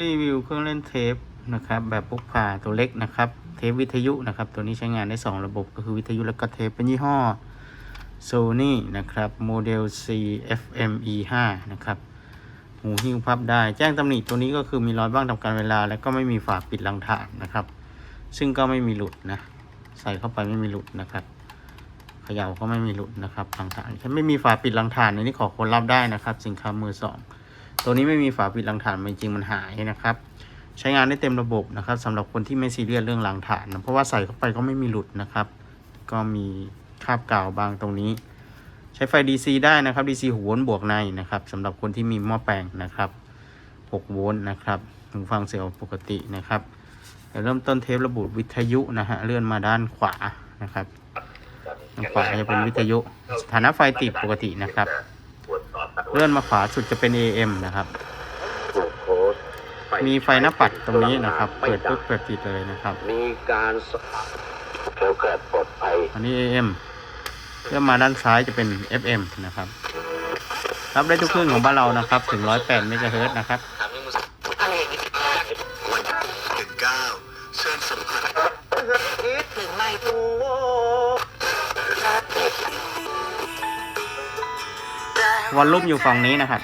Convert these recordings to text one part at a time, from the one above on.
รีวิวเครื่องเล่นเทปนะครับแบบพกพาตัวเล็กนะครับ เทปวิทยุนะครับ ตัวนี้ใช้งานได้ 2 ระบบก็คือวิทยุแล้วก็เทปเป็นยี่ห้อ Sony นะครับโมเดล CFME5 นะครับหูหิ้วพับได้ แจ้งตำหนิตัวนี้ก็คือมีรอยบ้างทำการเวลา แล้วก็ไม่มีฝาปิดรังฐานนะครับ ซึ่งก็ไม่มีหลุดนะ ใส่เข้าไปไม่มีหลุดนะครับเขย่าก็ไม่มีหลุดนะครับรังฐานถ้าไม่มีฝาปิดรังฐานอันนี้ขอคนรับได้นะครับ สินค้ามือสอง ตัวนี้ไม่มีฝาปิดรังฐานจริงมันหายนะครับ ใช้งานได้เต็มระบบนะครับสำหรับคนที่ไม่ซีเรียสเรื่องรังฐานนะเพราะว่าใส่เข้าไปก็ไม่มีหลุดนะครับ ก็มีคราบกาวบางตรงนี้ ใช้ไฟ DC ได้นะครับ DC 6โวลต์บวกในนะครับสำหรับคนที่มีหม้อแปลงนะครับ6โวลต์นะครับหูฟังเสียงปกตินะครับเดี๋ยวเริ่มต้นเทประบุวิทยุนะฮะเลื่อนมาด้านขวานะครับด้านขวาจะเป็นวิทยุสถานะไฟติดปกตินะครับ เลื่อนมาขวาสุดจะเป็น AM นะครับ มีไฟหน้าปัดตรงนี้นะครับ เปิดปุ๊บเปิดปิดเลยนะครับ มีการสเกี่ยวกับปลอดภัยอันนี้ AM เลื่อนมาด้านซ้ายจะเป็น FM นะครับ รับได้ทุกคลื่นของบ้านเรานะครับ ถึง 108เมกะเฮิรตซ์นะครับอะไรอย่างนี้วันหนึ่งเก้าเชิญสัมผัส วอลลุ่มอยู่ฝั่งนี้นะครับ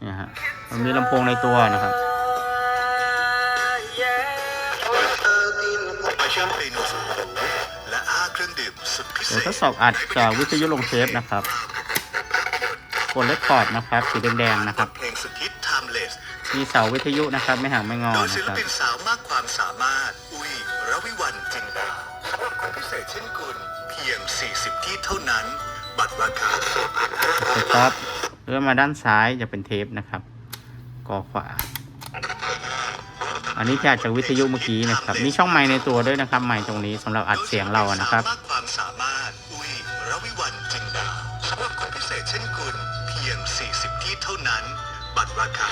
เนี่ยฮะมันมีลำโพงในตัวนะครับเดี๋ยวทดสอบอัดจากวิทยุลงเทปนะครับกดเลคคอร์ดนะครับสีแดงๆนะครับมีเสาวิทยุนะครับ ไม่ห่างไม่งอนะครับศิลปินสาวมากความสามารถ อุ้ยระวิวันจินดาคนพิเศษเช่นคุณเพียง 40 ที่เท่านั้น บัตรราคาครับเลื่อนมาด้านซ้ายจะเป็นเทปนะครับ กอขวา อันนี้จะจากวิทยุเมื่อกี้นะครับ มีช่องไมค์ในตัวด้วยนะครับไมค์ตรงนี้สำหรับอัดเสียงเราอะนะครับมากความสามารถอุ้ยระวิวันจินดาสำหรับคนพิเศษเช่นคุณเพียง 40 ที่เท่านั้น บัตรราคา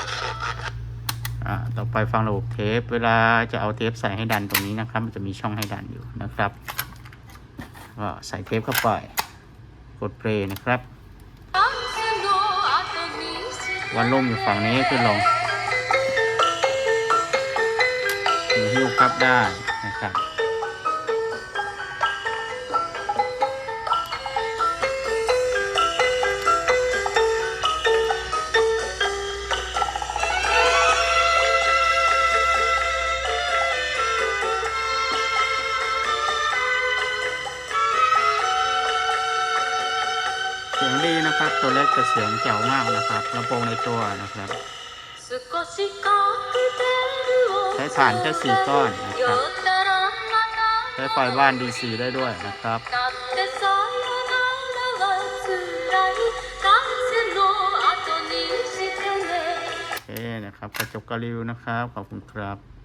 อ่าต่อไปฟังระบบเทป เวลาจะเอาเทปใส่ให้ดันตรงนี้นะครับ มันจะมีช่องให้ดันอยู่นะครับก็ใส่เทปเข้าไป กดเพลย์นะครับ วันล่มอยู่ฝั่งนี้ขึ้นลงหูหิ้วพับได้นะครับ สียงดีนะครับ ตัวเล็กแต่เสียงแจ๋วมากนะครับลำโพงในตัวนะครับใช้ถ่านแค่สี่ก้อนนะครับใช้ไฟบ้าน DC ได้ด้วยนะครับโอเคนะครับกระจกกระริวนะครับ ขอบคุณครับ